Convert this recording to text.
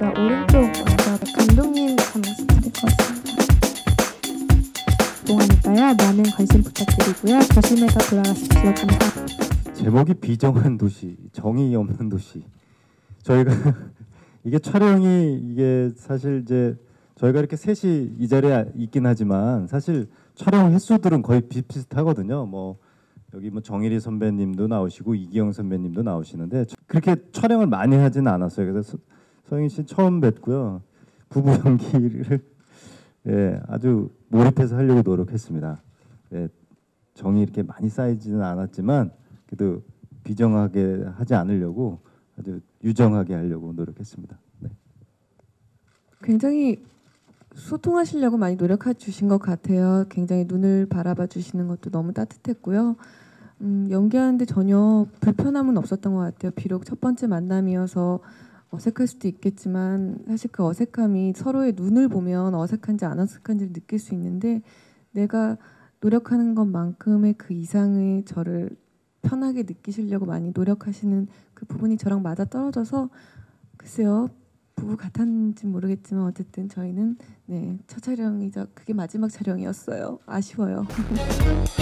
먼저 감독님 한 말씀 드릴 것 같습니다. 동안일까요? 많은 관심 부탁드리고요. 조심해서 돌아가십시오. 감사합니다. 제목이 비정한 도시, 정의 없는 도시. 저희가 이게 촬영이 이게 사실 이제 저희가 이렇게 셋이 이 자리에 있긴 하지만 사실 촬영 횟수들은 거의 비슷비슷하거든요. 뭐 여기 뭐 정일이 선배님도 나오시고 이기영 선배님도 나오시는데 그렇게 촬영을 많이 하지는 않았어요. 그래서 서- 서영희 씨 처음 뵙고요. 부부 연기를 예, 아주 몰입해서 하려고 노력했습니다. 예, 정이 이렇게 많이 쌓이지는 않았지만 그래도 비정하게 하지 않으려고 아주 유정하게 하려고 노력했습니다. 네. 굉장히 소통하시려고 많이 노력해 주신 것 같아요. 굉장히 눈을 바라봐 주시는 것도 너무 따뜻했고요. 음, 연기하는데 전혀 불편함은 없었던 것 같아요. 비록 첫 번째 만남이어서 어색할 수도 있겠지만 사실 그 어색함이 서로의 눈을 보면 어색한지 안 어색한지를 느낄 수 있는데 내가 노력하는 것만큼의 그 이상의 저를 편하게 느끼시려고 많이 노력하시는 그 부분이 저랑 맞아 떨어져서 글쎄요 부부 같았는지 모르겠지만 어쨌든 저희는 네 첫 촬영이자 그게 마지막 촬영이었어요. 아쉬워요.